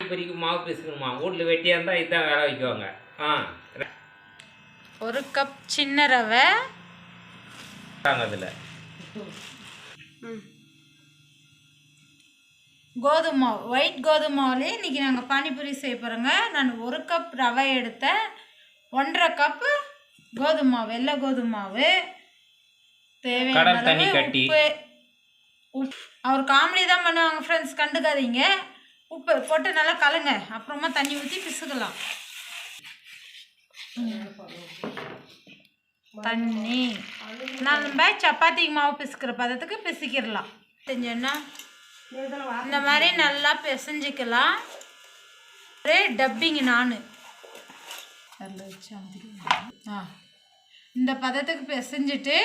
இப்போதைக்கு மாவு பிசுக்கணுமா? வீட்டில் வெட்டியாக இருந்தால் இதுதான் வேலை வைக்குவாங்க. ஆ. ஒரு கப் சின்ன ரவை. அதில். கோதுமை மாவு. ஒயிட் கோதுமை மாவுலேயே இன்றைக்கி நாங்கள் பானிபூரி செய்ய போகிறோங்க நான் ஒரு கப் ரவை எடுத்தேன். ஒன்றரை கப்பு கோதுமை மாவு வெள்ளை கோதுமை மாவு. தேவையான கடல் தண்ணி அளவு கட்டி. உப்பு. உப் அவர் காமெடி தான் பண்ணுவாங்க ஃப்ரெண்ட்ஸ் கண்டுக்காதீங்க. உப்பு போட்டு நல்லா கலங்க அப்புறமா தண்ணி ஊற்றி பிசுக்கலாம். தண்ணி. நம்ம சப்பாத்திக்கு மாவு பிசுக்கிற பதத்துக்கு பிசுக்கிடலாம். செஞ்சோன்னா இந்த மாதிரி நல்லா பிசைஞ்சிக்கலாம். ஒரே டப்பிங் நான். ஆ. இந்த பதத்துக்கு பிசைஞ்சிட்டு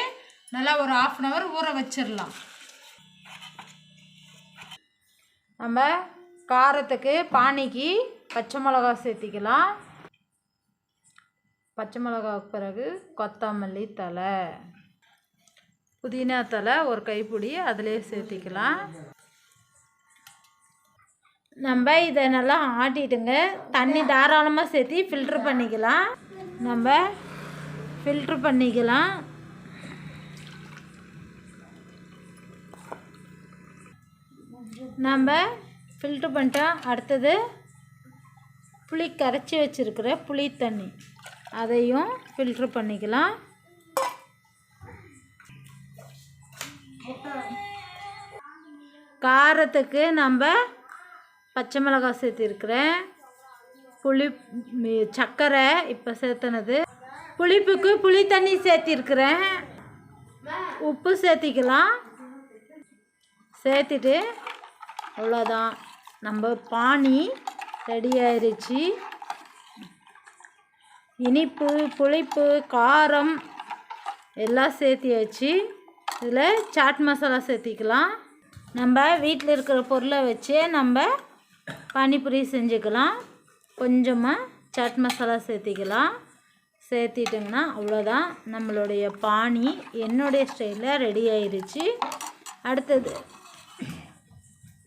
நல்லா ஒரு ஆஃப் அன் ஹவர் ஊற வச்சிடலாம். நம்ம காரத்துக்கு பானிக்கு பச்சை மிளகா சேர்த்திக்கலாம். பச்சை மிளகாவுக்கு பிறகு கொத்தமல்லி தலை புதினா தலை ஒரு கைப்பிடி அதிலே சேர்த்திக்கலாம். நம்ம இதை நல்லா ஆட்டிட்டுங்க. தண்ணி தாராளமாக சேர்த்தி ஃபில்ட்ரு பண்ணிக்கலாம். நம்ம ஃபில்ட்ரு பண்ணிக்கலாம். நம்ம ஃபில்ட்ரு பண்ணிட்டோம் அடுத்தது புளி கரைச்சி வச்சுருக்கிற புளி தண்ணி. அதையும் ஃபில்ட்ரு பண்ணிக்கலாம். காரத்துக்கு நம்ம பச்சை மிளகாய் சேர்த்திருக்கிறேன். புளி சர்க்கரை இப்போ சேர்த்துனது. புளிப்புக்கு புளி தண்ணி சேர்த்திருக்கிறேன். உப்பு சேர்த்திக்கலாம். சேர்த்துட்டு அவ்வளோதான். நம்ம பானி ரெடி ஆயிடுச்சு இனிப்பு புளிப்பு காரம் எல்லாம் சேர்த்தியாச்சு. இதில் சாட் மசாலா சேர்த்திக்கலாம். நம்ம வீட்டில் இருக்கிற பொருளை வச்சே நம்ம பானிபூரி செஞ்சுக்கலாம். கொஞ்சமாக சாட் மசாலா சேர்த்திக்கலாம். சேர்த்திட்டிங்கன்னா அவ்வளோதான். நம்மளுடைய பானி என்னுடைய ஸ்டைலில் ரெடி ஆயிடுச்சு அடுத்தது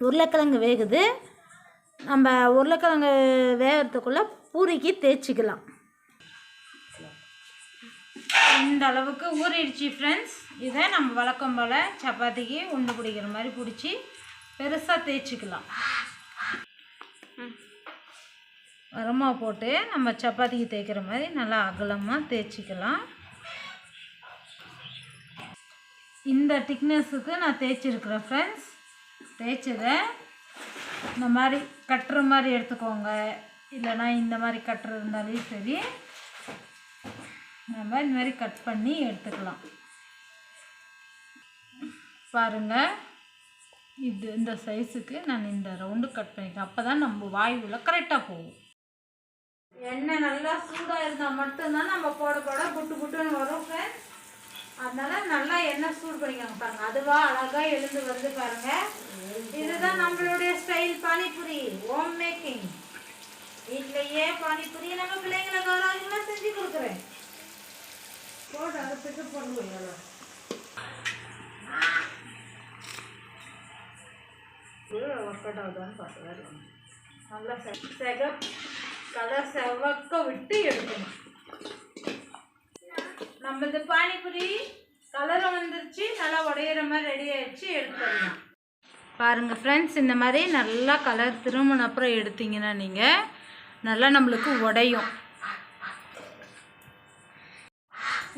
உருளைக்கிழங்கு வேகுது. நம்ம உருளைக்கிழங்கு வேகிறதுக்குள்ளே பூரிக்கு தேய்ச்சிக்கலாம். இந்த அளவுக்கு ஊறிடுச்சு ஃப்ரெண்ட்ஸ் இதை நம்ம வழக்கம் போல் சப்பாத்திக்கு உண்டு பிடிக்கிற மாதிரி பிடிச்சி பெருசாக தேய்ச்சிக்கலாம். உரமாக போட்டு நம்ம சப்பாத்திக்கு தேய்க்கிற மாதிரி நல்லா அகலமாக தேய்ச்சிக்கலாம். இந்த திக்னஸுக்கு நான் தேய்ச்சிருக்கிறேன் ஃப்ரெண்ட்ஸ் தேய்ச்சதை இந்த மாதிரி கட்டுற மாதிரி எடுத்துக்கோங்க. இல்லைன்னா இந்த மாதிரி கட்டுறது இருந்தாலும் சரி நம்ம இந்த மாதிரி கட் பண்ணி எடுத்துக்கலாம். பாருங்கள் இது இந்த சைஸுக்கு நான் இந்த ரவுண்டு கட் பண்ணிக்கிறேன் அப்போ தான் நம்ம வாயுவில் கரெக்டாக போகும். எண்ணெய் நல்லா சூடாக இருந்தால் மட்டும்தான் நம்ம போட போட புட்டு புட்டுன்னு வரும் ஃப்ரெண்ட்ஸ் அதனால நல்லா எண்ணெய் சூடு பண்ணிக்கோங்க பாருங்க. அதுவா அழகா எழுந்து வருது பாருங்க. இதுதான் நம்மளுடைய ஸ்டைல் பானிபூரி ஹோம் மேக்கிங் வீட்லயே பானிபூரி நம்ம பிள்ளைங்களை கௌரவங்களா செஞ்சு கொடுக்குறேன். போட்டு அடுத்துக்கு பண்ணுவோம் ஒர்க் அவுட் ஆகுதான்னு பார்த்து நல்லா செகப் கலர் செவக்க விட்டு எடுக்கணும். நம்ம இந்த பானிபூரி கலர் வந்துருச்சு நல்லா உடையிற மாதிரி ரெடி ஆயிடுச்சு எடுத்துடலாம் பாருங்கள் ஃப்ரெண்ட்ஸ் இந்த மாதிரி நல்லா கலர் திரும்பின அப்புறம் எடுத்தீங்கன்னா நீங்கள் நல்லா நம்மளுக்கு உடையும்.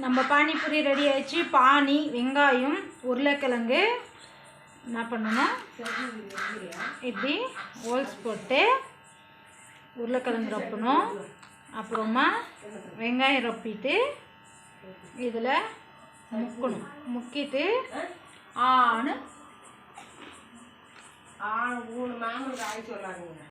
நம்ம பானிபூரி ரெடி ஆயிடுச்சு. பானி வெங்காயம் உருளைக்கிழங்கு. என்ன பண்ணணும்? இப்படி ஹோல்ஸ் போட்டு உருளைக்கிழங்கு ரொப்பணும். அப்புறமா வெங்காயம் ரொப்பிட்டு இதில் முக்கணும் முக்கிட்டு ஆணு ஆ மூணு மாமனுக்கு ஆய் சொல்லாதீங்க.